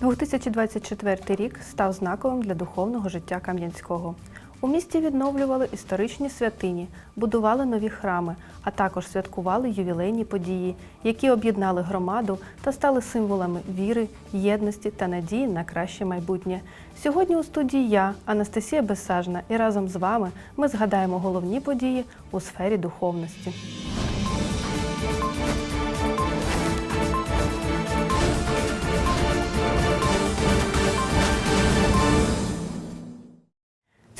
2024 рік став знаковим для духовного життя Кам'янського. У місті відновлювали історичні святині, будували нові храми, а також святкували ювілейні події, які об'єднали громаду та стали символами віри, єдності та надії на краще майбутнє. Сьогодні у студії я, Анастасія Бесажна, і разом з вами ми згадаємо головні події у сфері духовності.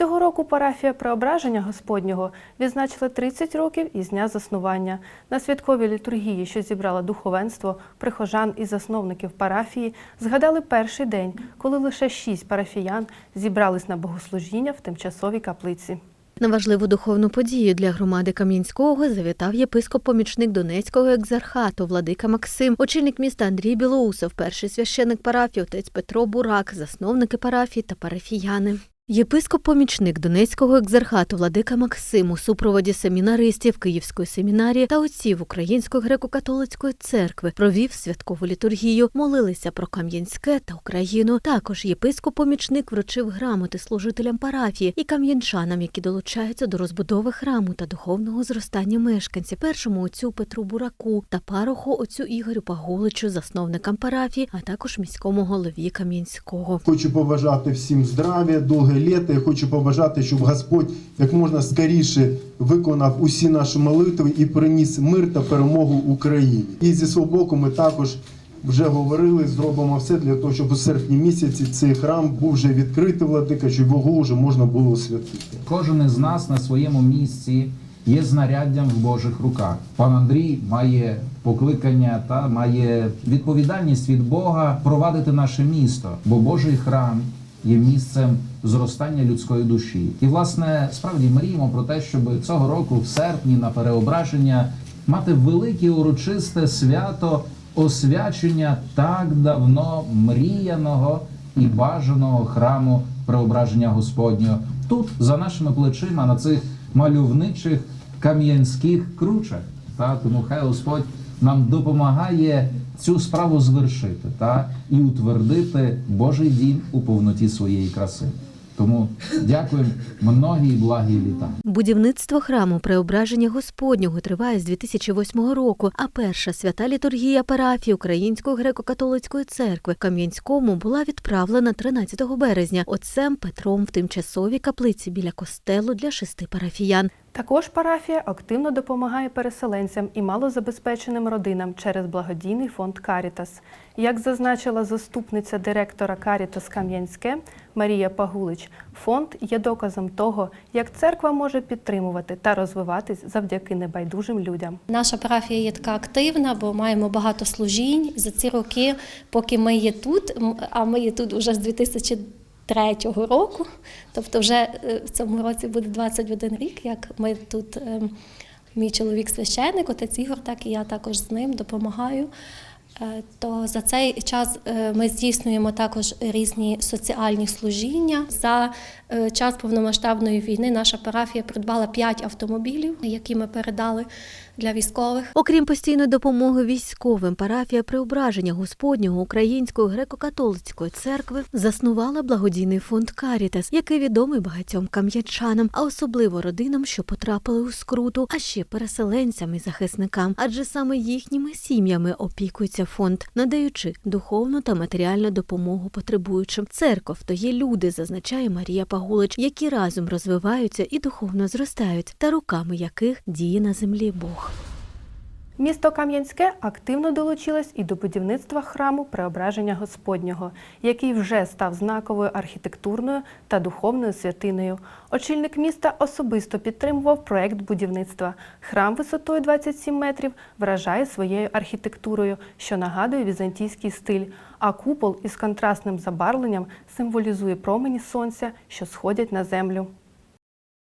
Цього року парафія Преображення Господнього відзначила 30 років із дня заснування. На святковій літургії, що зібрала духовенство, прихожан і засновників парафії, згадали перший день, коли лише шість парафіян зібрались на богослужіння в тимчасовій каплиці. На важливу духовну подію для громади Кам'янського завітав єпископ-помічник Донецького екзархату Владика Максим, очільник міста Андрій Білоусов, перший священик парафії, отець Петро Бурак, засновники парафії та парафіяни. Єпископ-помічник Донецького екзархату Владика Максим у супроводі семінаристів Київської семінарії та отців Української греко-католицької церкви провів святкову літургію, молилися про Кам'янське та Україну. Також єпископ-помічник вручив грамоти служителям парафії і кам'янчанам, які долучаються до розбудови храму та духовного зростання мешканців, першому отцю Петру Бураку та пароху отцю Ігорю Паголичу, засновникам парафії, а також міському голові Кам'янського. Хочу побажати всім здрав'я, довге літо. Я хочу побажати, щоб Господь як можна скоріше виконав усі наші молитви і приніс мир та перемогу Україні. І зі свого боку ми також вже говорили, зробимо все для того, щоб у серпні місяці цей храм був вже відкритий владика, щоб його вже можна було освятити. Кожен із нас на своєму місці є знаряддям в Божих руках. Пан Андрій має покликання та має відповідальність від Бога провадити наше місто, бо Божий храм є місцем зростання людської душі. І, власне, справді мріємо про те, щоб цього року, в серпні, на переображення, мати велике урочисте свято освячення так давно мріяного і бажаного храму преображення Господнього. Тут за нашими плечима на цих мальовничих кам'янських кручах. Та тому хай Господь нам допомагає цю справу звершити та і утвердити Божий дім у повноті своєї краси. Тому дякуємо многі благі літа. Будівництво храму преображення Господнього триває з 2008 року, а перша свята літургія парафії Української греко-католицької церкви Кам'янському була відправлена 13 березня отцем Петром в тимчасовій каплиці біля костелу для шести парафіян. Також парафія активно допомагає переселенцям і малозабезпеченим родинам через благодійний фонд Карітас. Як зазначила заступниця директора Карітас Кам'янське Марія Пагулич, фонд є доказом того, як церква може підтримувати та розвиватись завдяки небайдужим людям. Наша парафія є така активна, бо маємо багато служінь. За ці роки, поки ми є тут, а ми є тут вже з 2003 року, тобто вже е, в цьому році буде 21 рік, як ми тут, ем, мій чоловік священник, отець Ігор, так і я також з ним допомагаю. Е, То за цей час е, ми здійснюємо також різні соціальні служіння. За е, час повномасштабної війни наша парафія придбала 5 автомобілів, які ми передали для військових. Окрім постійної допомоги військовим, парафія преображення Господнього Української греко-католицької церкви заснувала благодійний фонд Карітас, який відомий багатьом кам'янчанам, а особливо родинам, що потрапили у скруту, а ще переселенцям і захисникам, адже саме їхніми сім'ями опікується фонд, надаючи духовну та матеріальну допомогу потребуючим. Церков то є люди, зазначає Марія Пагулич, які разом розвиваються і духовно зростають, та руками яких діє на землі Бог. Місто Кам'янське активно долучилось і до будівництва храму Преображення Господнього, який вже став знаковою архітектурною та духовною святиною. Очільник міста особисто підтримував проект будівництва. Храм висотою 27 метрів вражає своєю архітектурою, що нагадує візантійський стиль. А купол із контрастним забарвленням символізує промені сонця, що сходять на землю.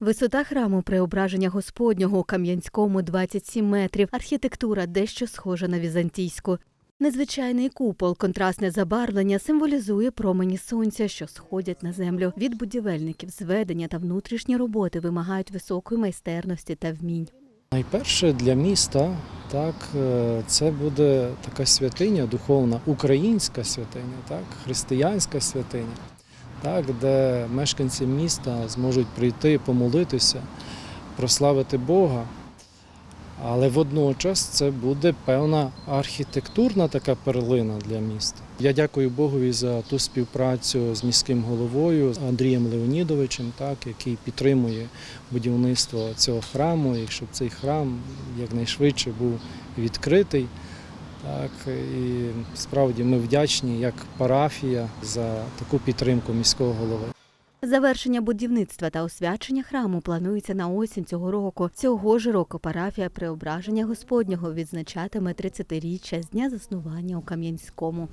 Висота храму преображення Господнього у Кам'янському 27 метрів. Архітектура дещо схожа на візантійську. Незвичайний купол, контрастне забарвлення символізує промені сонця, що сходять на землю. Від будівельників зведення та внутрішні роботи вимагають високої майстерності та вмінь. Найперше для міста так, е, це буде така святиня, духовна, українська святиня, так, християнська святиня, так, де мешканці міста зможуть прийти, помолитися, прославити Бога. Але водночас це буде певна архітектурна така перлина для міста. Я дякую Богові за ту співпрацю з міським головою Андрієм Леонідовичем, так, який підтримує будівництво цього храму, і щоб цей храм якнайшвидше був відкритий. Так, і справді ми вдячні як парафія за таку підтримку міського голови. Завершення будівництва та освячення храму планується на осінь цього року. Цього ж року парафія Преображення Господнього відзначатиме 30-річчя з дня заснування у Кам'янському.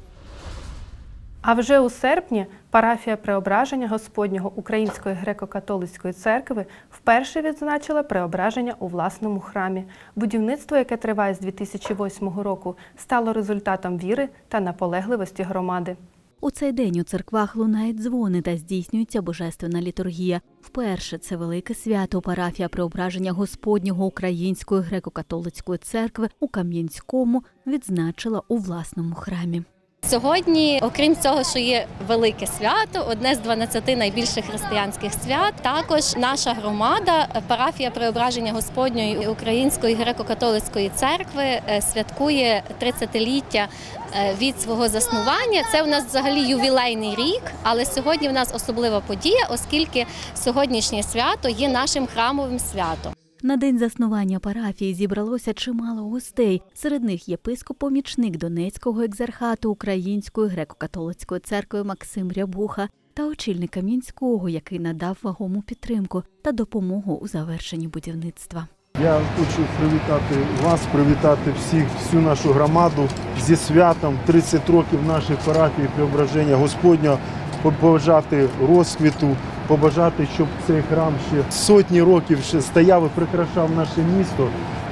А вже у серпні парафія Преображення Господнього Української греко-католицької церкви вперше відзначила преображення у власному храмі. Будівництво, яке триває з 2008 року, стало результатом віри та наполегливості громади. У цей день у церквах лунають дзвони та здійснюється божественна літургія. Вперше це велике свято парафія Преображення Господнього Української греко-католицької церкви у Кам'янському відзначила у власному храмі. Сьогодні, окрім цього, що є велике свято, одне з 12 найбільших християнських свят. Також наша громада, парафія Преображення Господньої Української греко-католицької церкви, е, святкує 30-ліття е, від свого заснування. Це у нас взагалі ювілейний рік, але сьогодні в нас особлива подія, оскільки сьогоднішнє свято є нашим храмовим святом. На день заснування парафії зібралося чимало гостей. Серед них єпископ-помічник Донецького екзархату Української греко-католицької церкви Максим Рябуха та очільник Кам'янського, який надав вагому підтримку та допомогу у завершенні будівництва. Я хочу привітати вас, привітати всіх, всю нашу громаду зі святом 30 років нашої парафії Преображення Господнього, побажати розквіту, побажати, щоб цей храм ще сотні років ще стояв і прикрашав наше місто.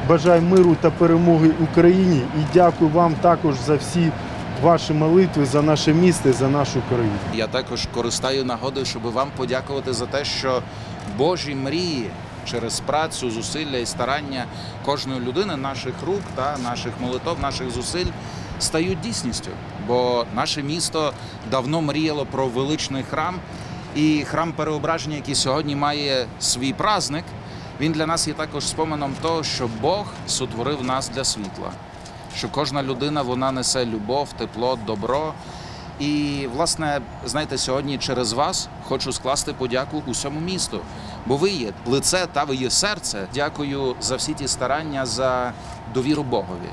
Бажаю миру та перемоги Україні і дякую вам також за всі ваші молитви за наше місто за нашу країну. Я також користаю нагодою, щоб вам подякувати за те, що Божі мрії через працю, зусилля і старання кожної людини, наших рук та наших молитов, наших зусиль стають дійсністю. Бо наше місто давно мріяло про величний храм, і храм переображення, який сьогодні має свій праздник, він для нас є також споменом того, що Бог сотворив нас для світла. Що кожна людина вона несе любов, тепло, добро. І, власне, знаєте, сьогодні через вас хочу скласти подяку усьому місту, бо ви є лице та ви є серце. Дякую за всі ті старання за довіру Богові.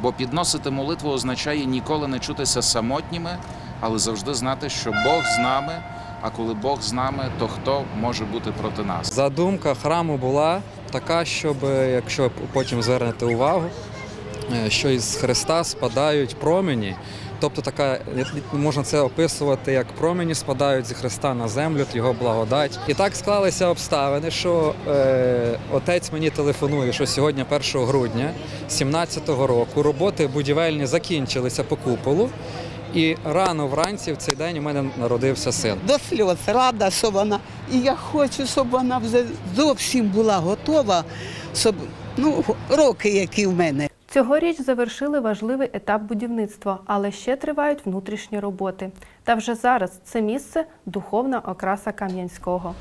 Бо підносити молитву означає ніколи не чутися самотніми, але завжди знати, що Бог з нами. А коли Бог з нами, то хто може бути проти нас? Задумка храму була така, щоб е, якщо потім звернете увагу, е, що із Христа спадають промені. Тобто така можна це описувати як промені спадають зі Христа на землю, його благодать. І так склалися обставини, що е, отець мені телефонує, що сьогодні, 1 грудня 17-го року, роботи будівельні закінчилися по куполу. І рано вранці в цей день у мене народився син. до сльоз рада, що вона. І я хочу, щоб вона вже зовсім була готова, щоб ну, роки, які в мене. Цьогоріч завершили важливий етап будівництва, але ще тривають внутрішні роботи. Та вже зараз це місце духовна окраса Кам'янського.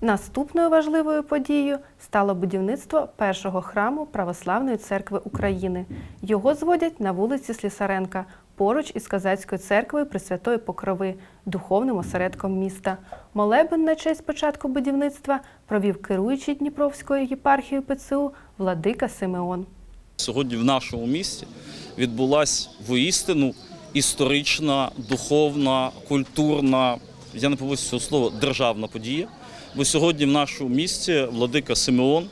Наступною важливою подією стало будівництво першого храму Православної церкви України. Його зводять на вулиці Слісаренка, поруч із Козацькою церквою Пресвятої Покрови, духовним осередком міста. Молебен на честь початку будівництва провів керуючий Дніпровською єпархією ПЦУ Владика Симеон. Сьогодні в нашому місті відбулася воістину історична, духовна, культурна, я не побоюсь цього слова, державна подія. Бо сьогодні в нашому місті владика Симеон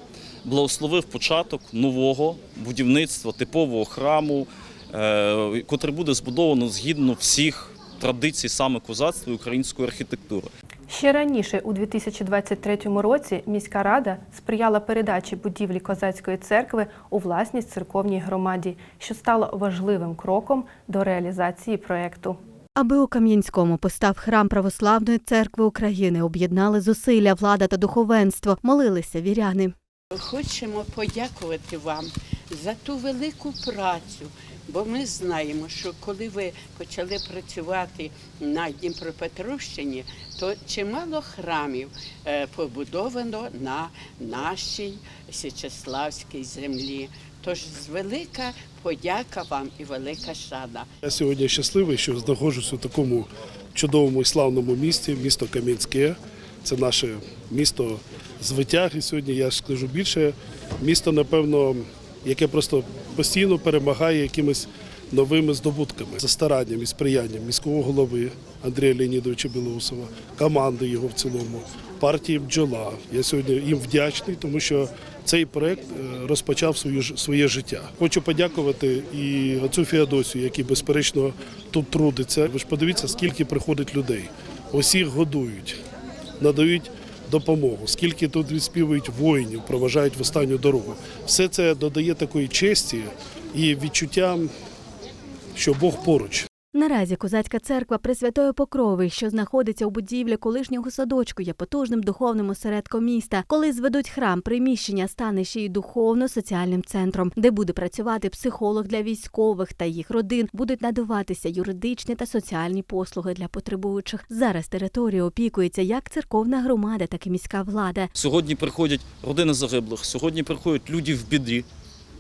благословив початок нового будівництва типового храму, е, котрий буде збудовано згідно всіх традицій саме козацтва і української архітектури. Ще раніше, у 2023 році, міська рада сприяла передачі будівлі козацької церкви у власність церковній громаді, що стало важливим кроком до реалізації проекту. Аби у Кам'янському постав храм Православної церкви України, об'єднали зусилля влада та духовенство, молилися віряни. Хочемо подякувати вам за ту велику працю, бо ми знаємо, що коли ви почали працювати на Дніпропетровщині, то чимало храмів е, побудовано на нашій Січеславській землі. Тож велика подяка вам і велика шана. Я сьогодні щасливий, що знаходжусь у такому чудовому і славному місті, місто Кам'янське. Це наше місто звитяг. І сьогодні я скажу більше, місто, напевно, яке просто постійно перемагає якимись новими здобутками, за старанням і сприянням міського голови Андрія Леонідовича Білоусова, команди його в цілому, партії бджола. Я сьогодні їм вдячний, тому що цей проект е, розпочав свою своє життя. Хочу подякувати і отцю Феодосію, який безперечно тут трудиться. Ви ж подивіться, скільки приходить людей. Усіх годують, надають допомогу, скільки тут відспівують воїнів, проважають в останню дорогу. Все це додає такої честі і відчуття, що Бог поруч. Наразі козацька церква Пресвятої Покрови, що знаходиться у будівлі колишнього садочку, є потужним духовним осередком міста. Коли зведуть храм, приміщення стане ще й духовно-соціальним центром, де буде працювати психолог для військових та їх родин, будуть надаватися юридичні та соціальні послуги для потребуючих. Зараз територія опікується як церковна громада, так і міська влада. Сьогодні приходять родини загиблих, сьогодні приходять люди в біді.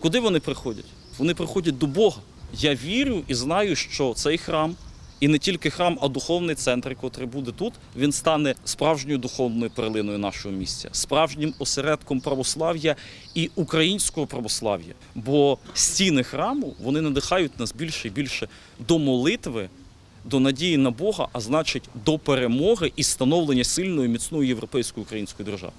Куди вони приходять? Вони приходять до Бога. Я вірю і знаю, що цей храм, і не тільки храм, а духовний центр, який буде тут, він стане справжньою духовною перлиною нашого місця, справжнім осередком православ'я і українського православ'я. Бо стіни храму вони надихають нас більше і більше до молитви, до надії на Бога, а значить до перемоги і становлення сильної, міцної європейської української держави.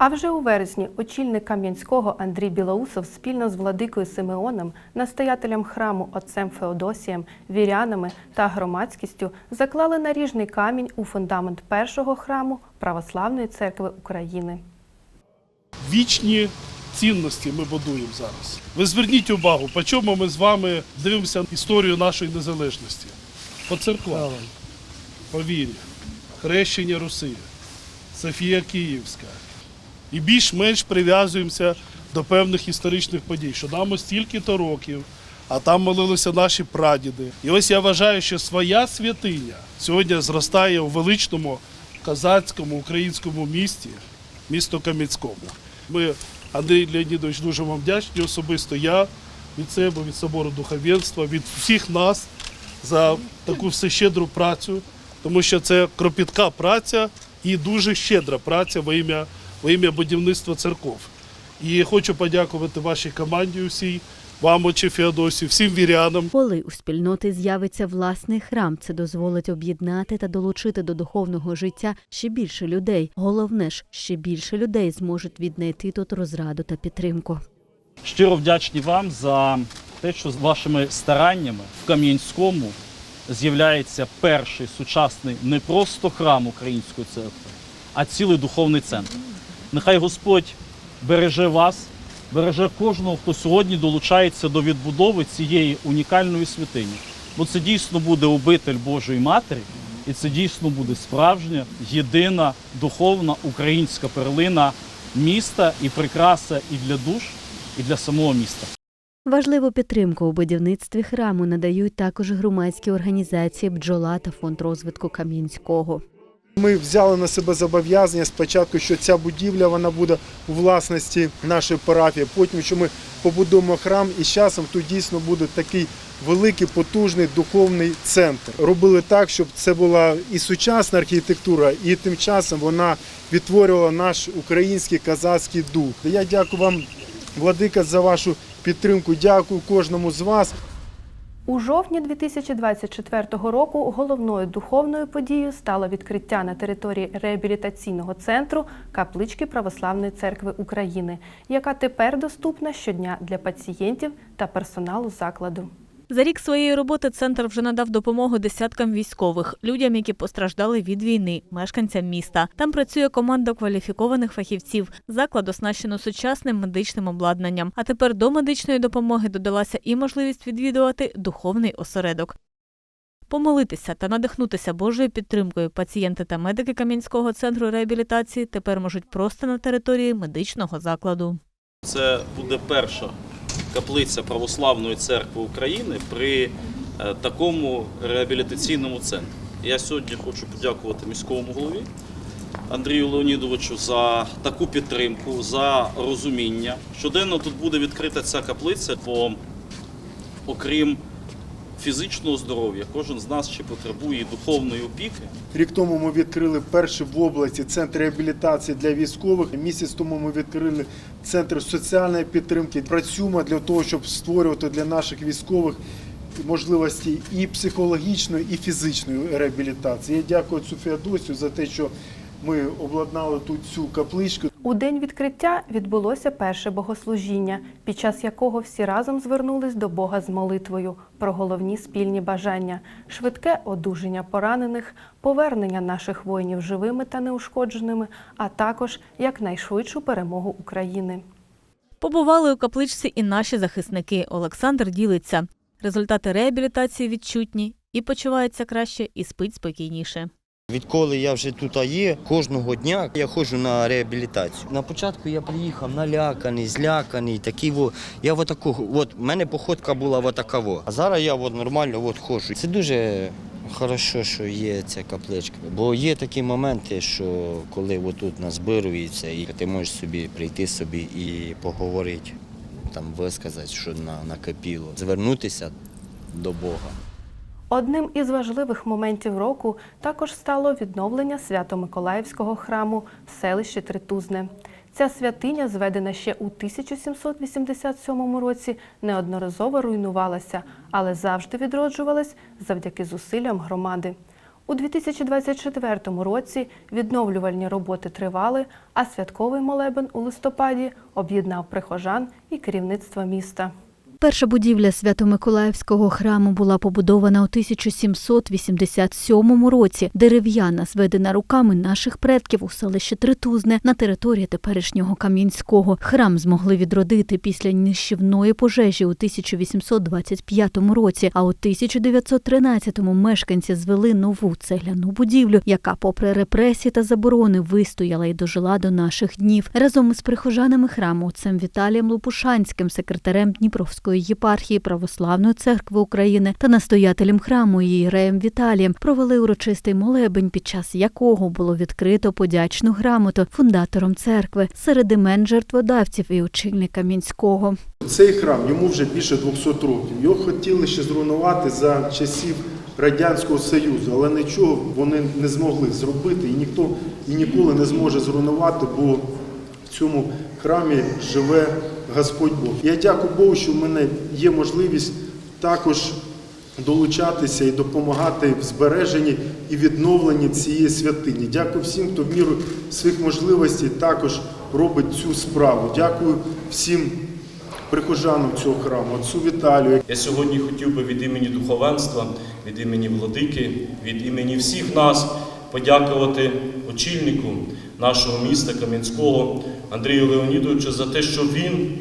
А вже у вересні очільник Кам'янського Андрій Білоусов спільно з владикою Симеоном, настоятелем храму отцем Феодосієм, вірянами та громадськістю заклали наріжний камінь у фундамент першого храму Православної церкви України. Вічні цінності ми будуємо зараз. Ви зверніть увагу, по чому ми з вами дивимося історію нашої незалежності. По церквам, по вірі, хрещення Руси, Софія Київська. І більш-менш прив'язуємося до певних історичних подій, що нам ось стільки-то років, а там молилися наші прадіди. І ось я вважаю, що своя святиня сьогодні зростає у величному козацькому українському місті, місто Кам'янському. Ми, Андрій Леонідович, дуже вам вдячні особисто я від себе, від собору духовенства, від всіх нас за таку всещедру працю, тому що це кропітка праця і дуже щедра праця во ім'я, во ім'я будівництва церков. І хочу подякувати вашій команді усій, вам, отче Феодосію, всім вірянам. Коли у спільноти з'явиться власний храм, це дозволить об'єднати та долучити до духовного життя ще більше людей. Головне ж, ще більше людей зможуть віднайти тут розраду та підтримку. Щиро вдячні вам за те, що з вашими стараннями в Кам'янському з'являється перший сучасний не просто храм Української церкви, а цілий духовний центр. Нехай Господь береже вас, береже кожного, хто сьогодні долучається до відбудови цієї унікальної святині. Бо це дійсно буде обитель Божої Матері, і це дійсно буде справжня, єдина духовна українська перлина міста і прикраса і для душ, і для самого міста. Важливу підтримку у будівництві храму надають також громадські організації бджола та фонд розвитку Кам'янського. Ми взяли на себе зобов'язання спочатку, що ця будівля вона буде у власності нашої парафії. Потім, що ми побудуємо храм, і з часом тут дійсно буде такий великий потужний духовний центр. Робили так, щоб це була і сучасна архітектура, і тим часом вона відтворювала наш український казацький дух. Я дякую вам, владика, за вашу підтримку. Дякую кожному з вас. У жовтні 2024 року головною духовною подією стало відкриття на території реабілітаційного центру каплички Православної церкви України, яка тепер доступна щодня для пацієнтів та персоналу закладу. За рік своєї роботи центр вже надав допомогу десяткам військових, людям, які постраждали від війни, мешканцям міста. Там працює команда кваліфікованих фахівців. Заклад оснащено сучасним медичним обладнанням. А тепер до медичної допомоги додалася і можливість відвідувати духовний осередок. Помолитися та надихнутися Божою підтримкою пацієнти та медики Кам'янського центру реабілітації тепер можуть просто на території медичного закладу. Це буде перша каплиця Православної церкви України при е, такому реабілітаційному центрі. Я сьогодні хочу подякувати міському голові Андрію Леонідовичу за таку підтримку, за розуміння. Щоденно тут буде відкрита ця каплиця, бо окрім фізичного здоров'я, кожен з нас ще потребує духовної опіки. Рік тому ми відкрили перший в області центр реабілітації для військових. Місяць тому ми відкрили центр соціальної підтримки. Працюємо для того, щоб створювати для наших військових можливості і психологічної, і фізичної реабілітації. Я дякую цю Феодосію за те, що ми обладнали тут цю капличку. У день відкриття відбулося перше богослужіння, під час якого всі разом звернулись до Бога з молитвою про головні спільні бажання, швидке одужання поранених, повернення наших воїнів живими та неушкодженими, а також якнайшвидшу перемогу України. Побували у капличці і наші захисники. Олександр ділиться. Результати реабілітації відчутні і почувається краще, і спить спокійніше. Відколи я вже тут є, кожного дня я ходжу на реабілітацію. На початку я приїхав наляканий, зляканий, такий во. Я в от в мене походка була в отака во. А зараз я от нормально от ходжу. Це дуже хорошо, що є ця капличка. Бо є такі моменти, що коли отут назбирується, і ти можеш собі прийти собі і поговорити, там висказати, що на, накипіло, звернутися до Бога. Одним із важливих моментів року також стало відновлення Свято-Миколаївського храму в селищі Тритузне. Ця святиня, зведена ще у 1787 році, неодноразово руйнувалася, але завжди відроджувалась завдяки зусиллям громади. У 2024 році відновлювальні роботи тривали, а святковий молебен у листопаді об'єднав прихожан і керівництво міста. Перша будівля Свято-Миколаївського храму була побудована у 1787 році. Дерев'яна, зведена руками наших предків у селищі Тритузне на території теперішнього Кам'янського. Храм змогли відродити після нищівної пожежі у 1825 році. А у 1913-му мешканці звели нову цегляну будівлю, яка, попри репресії та заборони, вистояла і дожила до наших днів. Разом із прихожанами храму отцем Віталієм Лопушанським, секретарем Дніпровської єпархії Православної церкви України та настоятелем храму Єреєм Віталієм провели урочистий молебень, під час якого було відкрито подячну грамоту фундатором церкви серед імен жертводавців і очільника Мінського. Цей храм йому вже більше 200 років. Його хотіли ще зруйнувати за часів Радянського Союзу, але нічого вони не змогли зробити і ніхто і ніколи не зможе зруйнувати, бо цьому храмі живе Господь Бог. Я дякую Богу, що в мене є можливість також долучатися і допомагати в збереженні і відновленні цієї святині. Дякую всім, хто в міру своїх можливостей також робить цю справу. Дякую всім прихожанам цього храму, отцу Віталію, Я сьогодні хотів би від імені духовенства, від імені владики, від імені всіх нас подякувати очільнику нашого міста Кам'янського Андрію Леонідовичу за те, що він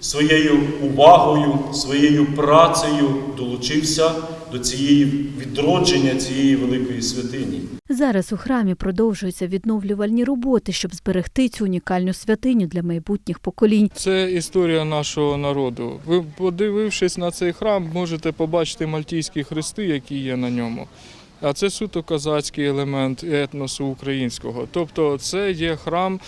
своєю увагою, своєю працею долучився до цієї відродження цієї великої святині. Зараз у храмі продовжуються відновлювальні роботи, щоб зберегти цю унікальну святиню для майбутніх поколінь. Це історія нашого народу. Ви, подивившись на цей храм, можете побачити мальтійські хрести, які є на ньому. А це суто козацький елемент етносу українського. Тобто це є храм,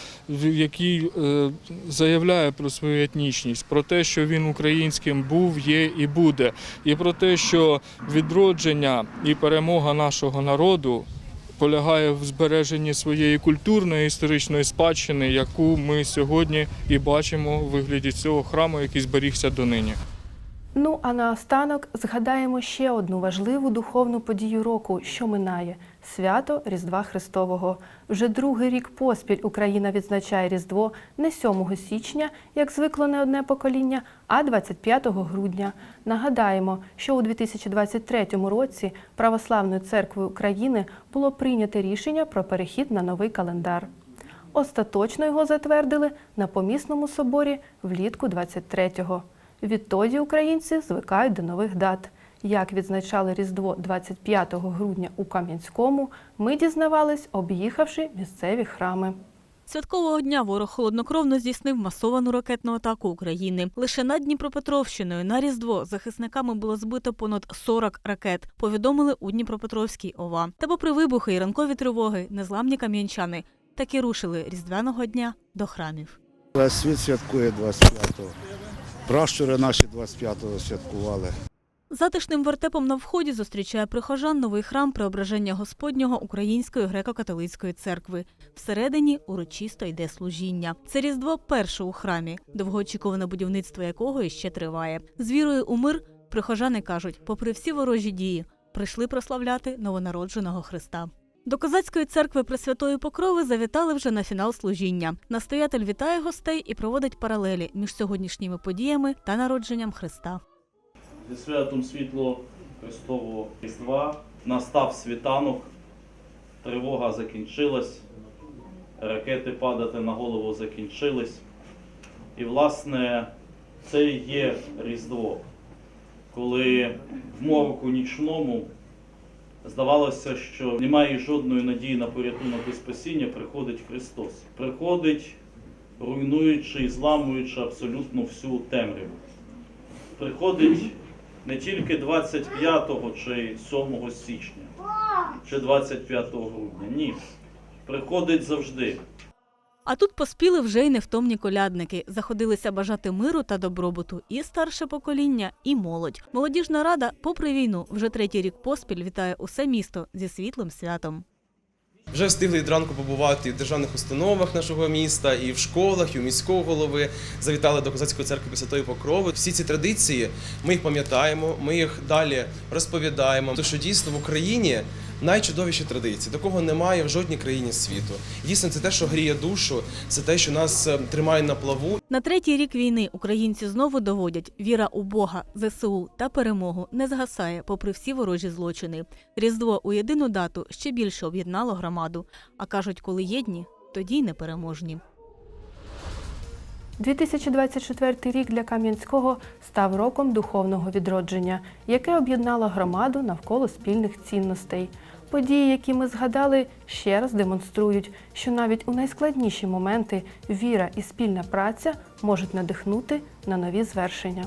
який е, заявляє про свою етнічність, про те, що він українським був, є і буде, і про те, що відродження і перемога нашого народу полягає в збереженні своєї культурної історичної спадщини, яку ми сьогодні і бачимо у вигляді цього храму, який зберігся донині. Ну а наостанок згадаємо ще одну важливу духовну подію року, що минає свято Різдва Христового. Вже другий рік поспіль Україна відзначає Різдво не 7 січня, як звикло не одне покоління, а 25 грудня. Нагадаємо, що у 2023 році Православною церквою України було прийнято рішення про перехід на новий календар. Остаточно його затвердили на помісному соборі влітку 23-го. Відтоді українці звикають до нових дат. Як відзначали Різдво 25 грудня у Кам'янському, ми дізнавались, об'їхавши місцеві храми. Святкового дня ворог холоднокровно здійснив масовану ракетну атаку України. Лише над Дніпропетровщиною на Різдво захисниками було збито понад 40 ракет, повідомили у Дніпропетровській ОВА. Та попри вибухи і ранкові тривоги, незламні кам'янчани таки рушили Різдвяного дня до храмів. Світ святкує 25-го. Пращури наші 25-го святкували. Затишним вертепом на вході зустрічає прихожан новий храм Преображення Господнього Української греко-католицької церкви. Всередині урочисто йде служіння. Це різдво перше у храмі, довгоочікуване будівництво якого іще триває. З вірою у мир прихожани кажуть, попри всі ворожі дії, прийшли прославляти новонародженого Христа. До козацької церкви Пресвятої Покрови завітали вже на фінал служіння. Настоятель вітає гостей і проводить паралелі між сьогоднішніми подіями та народженням Христа. Зі святом світло Христового Різдва настав світанок, тривога закінчилась, ракети падати на голову закінчились. І, власне, це є Різдво, коли в мороку нічному здавалося, що немає жодної надії на порятунок і спасіння, приходить Христос. Приходить, руйнуючи і зламуючи абсолютно всю темряву приходить не тільки 25 чи 7 січня, чи 25 грудня. Ні. Приходить завжди. А тут поспіли вже й невтомні колядники. Заходилися бажати миру та добробуту і старше покоління, і молодь. Молодіжна рада, попри війну, вже третій рік поспіль вітає усе місто зі світлим святом. Вже встигли від ранку побувати і в державних установах нашого міста, і в школах, і у міського голови. Завітали до Козацької церкви Пресвятої Покрови. Всі ці традиції ми їх пам'ятаємо, ми їх далі розповідаємо. Тому що дійсно в Україні найчудовіші традиції. Такого немає в жодній країні світу. Дійсно, це те, що гріє душу, це те, що нас е, тримає на плаву. На третій рік війни українці знову доводять віра у Бога, ЗСУ та перемогу не згасає, попри всі ворожі злочини. Різдво у єдину дату ще більше об'єднало громаду. А кажуть, коли єдні, тоді й непереможні. 2024 рік для Кам'янського став роком духовного відродження, яке об'єднало громаду навколо спільних цінностей. Події, які ми згадали, ще раз демонструють, що навіть у найскладніші моменти віра і спільна праця можуть надихнути на нові звершення.